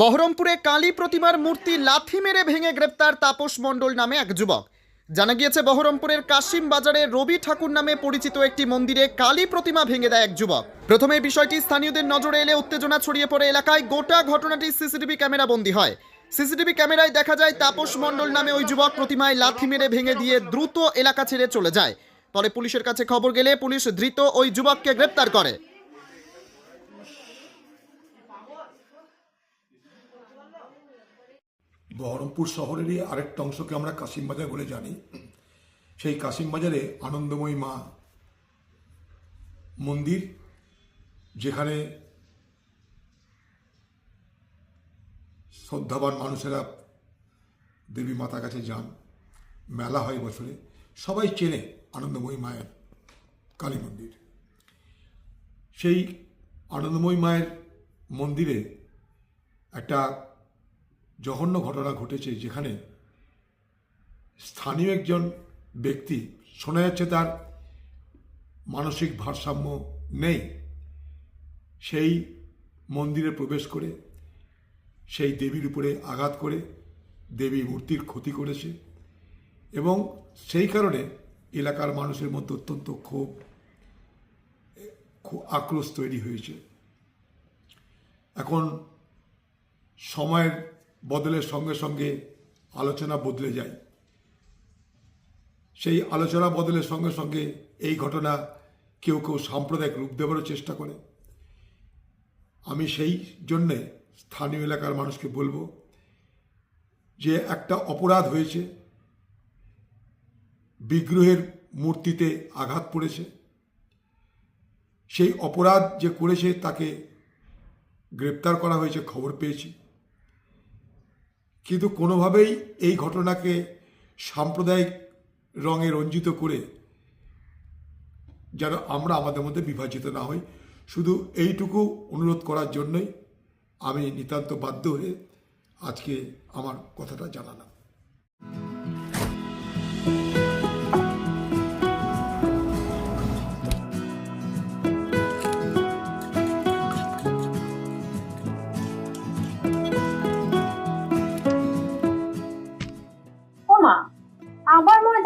বহরমপুরে কালী প্রতিমার মূর্তি লাথি মেরে ভেঙে গ্রেপ্তার তাপস মণ্ডল নামে এক যুবক। জানা গিয়েছে, বহরমপুরের কাশিম বাজারে রবি ঠাকুর নামে পরিচিত একটি মন্দিরে কালী প্রতিমা ভেঙে দেয় এক যুবক। প্রথমে বিষয়টি স্থানীয়দের নজরে এলে উত্তেজনা ছড়িয়ে পড়ে এলাকায়। গোটা ঘটনাটি সিসিটিভি ক্যামেরা বন্দী হয়। সিসিটিভি ক্যামেরায় দেখা যায়, তাপস মণ্ডল নামে ওই যুবক প্রতিমায় লাথি মেরে ভেঙে দিয়ে দ্রুত এলাকা ছেড়ে চলে যায়। পরে পুলিশের কাছে খবর গেলে পুলিশ ধৃত ওই যুবককে গ্রেপ্তার করে। বহরমপুর শহরেরই আরেকটা অংশকে আমরা কাশিমবাজার বলে জানি। সেই কাশিমবাজারে আনন্দময়ী মা মন্দির, যেখানে শ্রদ্ধাবান মানুষেরা দেবী মাতার কাছে যান। মেলা হয় বছরে। সবাই চেনে আনন্দময়ী মায়ের কালী মন্দির। সেই আনন্দময়ী মায়ের মন্দিরে একটা জঘন্য ঘটনা ঘটেছে যেখানে স্থানীয় একজন ব্যক্তি, শোনা যাচ্ছে তার মানসিক ভারসাম্য নেই। সেই মন্দিরে প্রবেশ করে, সেই দেবীর উপরে আঘাত করে, দেবী মূর্তির ক্ষতি করেছে এবং সেই কারণে এলাকার মানুষের মধ্যে অত্যন্ত ক্ষোভ আক্রোশ তৈরি হয়েছে। এখন সময়ের বদলের সঙ্গে সঙ্গে আলোচনা বদলে যায়। সেই আলোচনা বদলের সঙ্গে সঙ্গে এই ঘটনা কেউ কেউ সাম্প্রদায়িক রূপ দেওয়ারও চেষ্টা করে। আমি সেই জন্যে স্থানীয় এলাকার মানুষকে বলব যে একটা অপরাধ হয়েছে, বিগ্রহের মূর্তিতে আঘাত পড়েছে। সেই অপরাধ যে করেছে তাকে গ্রেপ্তার করা হয়েছে, খবর পেয়েছি। কিন্তু কোনোভাবেই এই ঘটনাকে সাম্প্রদায়িক রঙে রঞ্জিত করে যেন আমরা আমাদের মধ্যে বিভাজিত না হই। শুধু এইটুকু অনুরোধ করার জন্যই আমি নিতান্ত বাধ্য হয়ে আজকে আমার কথাটা জানালাম।